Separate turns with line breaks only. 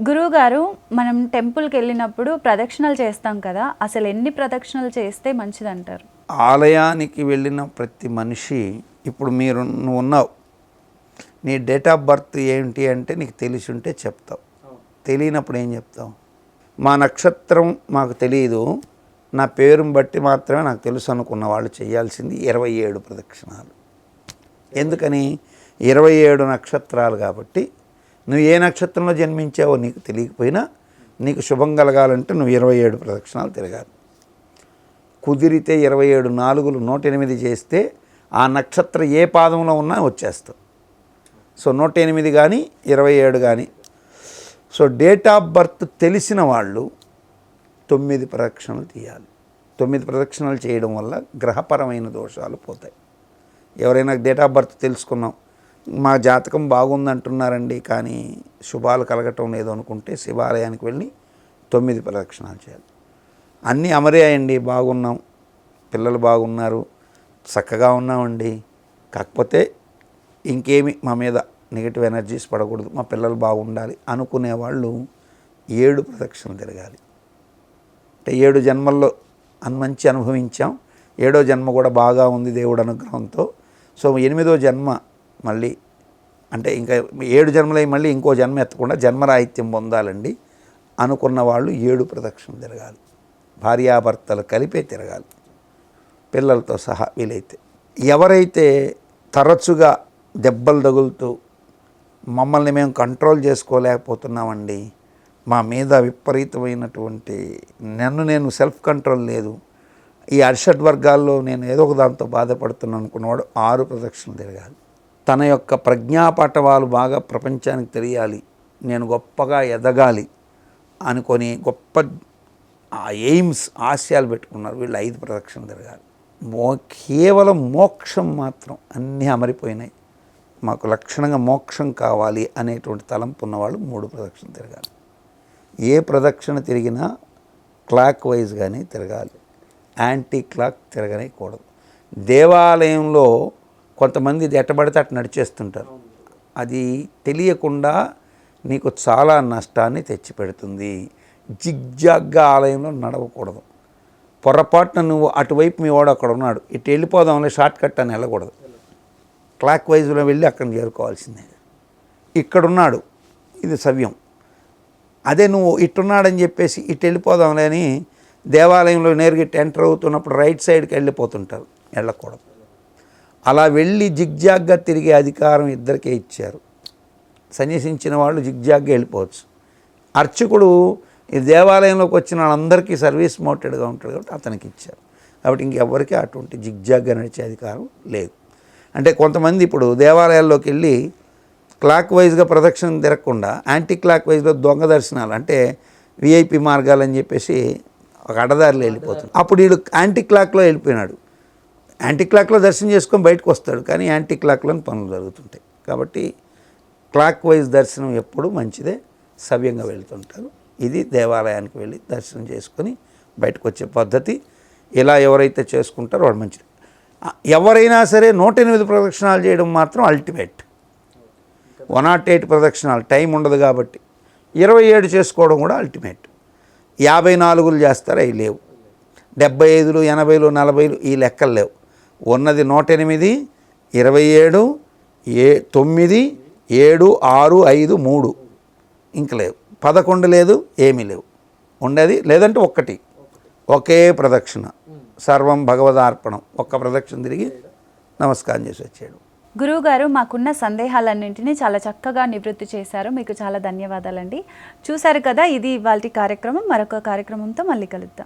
గురువుగారు మనం టెంపుల్కి వెళ్ళినప్పుడు ప్రదక్షిణలు చేస్తాం కదా అసలు ఎన్ని ప్రదక్షిణలు చేస్తే మంచిదంటారు?
ఆలయానికి వెళ్ళిన ప్రతి మనిషి ఇప్పుడు మీరు నువ్వు ఉన్నావు. నీ డేట్ ఆఫ్ బర్త్ ఏంటి అంటే నీకు తెలిసి ఉంటే చెప్తావు. తెలియనప్పుడు ఏం చెప్తావు? మా నక్షత్రం మాకు తెలియదు నా పేరుని బట్టి మాత్రమే నాకు తెలుసు అనుకున్న వాళ్ళు చేయాల్సింది ఇరవై ఏడు ప్రదక్షిణాలు. ఎందుకని? ఇరవై ఏడు నక్షత్రాలు కాబట్టి నువ్వు ఏ నక్షత్రంలో జన్మించావో నీకు తెలియకపోయినా నీకు శుభం కలగాలంటే నువ్వు ఇరవై ఏడు ప్రదక్షిణాలు తిరగాలి. కుదిరితే ఇరవై ఏడు నాలుగులు నూట ఎనిమిది చేస్తే ఆ నక్షత్రం ఏ పాదంలో ఉన్నా వచ్చేస్తావు. సో నూట ఎనిమిది కానీ ఇరవై ఏడు కానీ సో డేట్ ఆఫ్ బర్త్ తెలిసిన వాళ్ళు తొమ్మిది ప్రదక్షిణలు తీయాలి. తొమ్మిది ప్రదక్షిణలు చేయడం వల్ల గ్రహపరమైన దోషాలు పోతాయి. ఎవరైనా డేట్ ఆఫ్ బర్త్ తెలుసుకున్నాం. మా జాతకం బాగుందంటున్నారండి కానీ శుభాలు కలగటం లేదు అనుకుంటే శివాలయానికి వెళ్ళి తొమ్మిది ప్రదక్షిణాలు చేయాలి. అన్నీ అమరయ్యండి బాగున్నాం పిల్లలు బాగున్నారు చక్కగా ఉన్నామండి. కాకపోతే ఇంకేమి మా మీద నెగిటివ్ ఎనర్జీస్ పడకూడదు మా పిల్లలు బాగుండాలి అనుకునే వాళ్ళు ఏడు ప్రదక్షిణలు తిరగాలి అంటే ఏడు జన్మల్లో అని మంచి అనుభవించాం ఏడో జన్మ కూడా బాగా ఉంది దేవుడు అనుగ్రహంతో. సో ఎనిమిదో జన్మ మళ్ళీ అంటే ఇంకా ఏడు జన్మలై మళ్ళీ ఇంకో జన్మ ఎత్తకుండా జన్మరాహిత్యం పొందాలండి. అనుకున్న వాళ్ళు ఏడు ప్రదక్షిణ తిరగాలి. భార్యాభర్తలు కలిపే తిరగాలి. పిల్లలతో సహా వీలైతే. ఎవరైతే తరచుగా దెబ్బలు తగులుతూ మమ్మల్ని మేము కంట్రోల్ చేసుకోలేకపోతున్నామండి మా మీద విపరీతమైనటువంటి నన్ను నేను సెల్ఫ్ కంట్రోల్ లేదు ఈ అర్షడ్ వర్గాల్లో నేను ఏదో ఒక దాంతో బాధపడుతున్నాను అనుకున్నవాడు ఆరు ప్రదక్షిణలు తిరగాలి. తన యొక్క ప్రజ్ఞాపటవాలు బాగా ప్రపంచానికి తెలియాలి. నేను గొప్పగా ఎదగాలి అనుకొని గొప్ప ఆ ఎయిమ్స్ ఆశయాలు పెట్టుకున్నారు. వీళ్ళు ఐదు ప్రదక్షిణలు తిరగాలి. మో కేవలం మోక్షం మాత్రం అన్నీ అమరిపోయినాయి. మాకు లక్షణంగా మోక్షం కావాలి అనేటువంటి తలంపు ఉన్నవాళ్ళు మూడు ప్రదక్షిణలు తిరగాలి. ఏ ప్రదక్షిణ తిరిగినా క్లాక్ వైజ్గానే తిరగాలి. యాంటీ క్లాక్ తిరగనేకూడదు దేవాలయంలో కొంతమంది ఇది ఎట్టబడితే అటు నడిచేస్తుంటారు. అది తెలియకుండా నీకు చాలా నష్టాన్ని తెచ్చిపెడుతుంది. జిగ్జాగ్గా ఆలయంలో నడవకూడదు. పొరపాటున నువ్వు అటువైపు మీ వాడు అక్కడ ఉన్నాడు. ఇటు వెళ్ళిపోదాంలే షార్ట్ కట్ అని వెళ్ళకూడదు. క్లాక్ వైజ్లో వెళ్ళి అక్కడ చేరుకోవాల్సిందే. ఇక్కడున్నాడు. ఇది సవ్యం. అదే నువ్వు ఇట్టున్నాడని చెప్పేసి ఇటు వెళ్ళిపోదాంలే అని దేవాలయంలో నేరుగా ఎంటర్ అవుతున్నప్పుడు రైట్ సైడ్కి వెళ్ళిపోతుంటారు. వెళ్ళకూడదు. అలా వెళ్ళి జిగ్జాగ్గా తిరిగే అధికారం ఇద్దరికే ఇచ్చారు. సన్యసించిన వాళ్ళు జిగ్జాగ్గా వెళ్ళిపోవచ్చు. అర్చకుడు ఈ దేవాలయంలోకి వచ్చిన వాళ్ళందరికీ సర్వీస్ మోటెడ్గా ఉంటాడు కాబట్టి అతనికి ఇచ్చారు. కాబట్టి ఇంకెవ్వరికీ అటువంటి జిగ్జాగ్గా నడిచే అధికారం లేదు. అంటే కొంతమంది ఇప్పుడు దేవాలయాల్లోకి వెళ్ళి క్లాక్ వైజ్గా ప్రదక్షిణ తిరగకుండా యాంటీ క్లాక్ వైజ్లో దొంగ దర్శనాలు అంటే విఐపి మార్గాలు అని చెప్పేసి ఒక అడదారిలో వెళ్ళిపోతుంది అప్పుడు వీడు యాంటీ క్లాక్లో వెళ్ళిపోయినాడు. యాంటీ క్లాక్లో దర్శనం చేసుకొని బయటకు వస్తాడు. కానీ యాంటీ క్లాక్లో పనులు జరుగుతుంటాయి. కాబట్టి క్లాక్ వైజ్ దర్శనం ఎప్పుడు మంచిదే. సవ్యంగా వెళ్తుంటారు. ఇది దేవాలయానికి వెళ్ళి దర్శనం చేసుకొని బయటకు వచ్చే పద్ధతి. ఇలా ఎవరైతే చేసుకుంటారో వాడు మంచిది. ఎవరైనా సరే నూట ఎనిమిది ప్రదక్షిణాలు చేయడం మాత్రం అల్టిమేట్ వన్ నాట్ ఎయిట్ ప్రదక్షిణాలు టైం ఉండదు కాబట్టి. ఇరవై ఏడు చేసుకోవడం కూడా అల్టిమేట్ యాభై నాలుగులు చేస్తారు? అవి లేవు. డెబ్బై ఐదులు ఎనభైలు నలభైలు ఈ లెక్కలు లేవు. ఉన్నది నూట ఎనిమిది ఇరవై ఏడు ఏ తొమ్మిది ఏడు ఆరు ఐదు మూడు. ఇంక లేవు. పదకొండు లేదు ఏమీ లేవు. ఉండేది లేదంటే ఒక్కటి. ఒకే ప్రదక్షిణ. సర్వం భగవదార్పణం. ఒక్క ప్రదక్షిణ తిరిగి నమస్కారం చేసి వచ్చాడు.
గురువుగారు మాకున్న సందేహాలన్నింటినీ చాలా చక్కగా నివృత్తి చేశారు. మీకు చాలా ధన్యవాదాలండి. చూశారు కదా ఇది ఇవాళ కార్యక్రమం. మరొక కార్యక్రమంతో మళ్ళీ కలుద్దాం.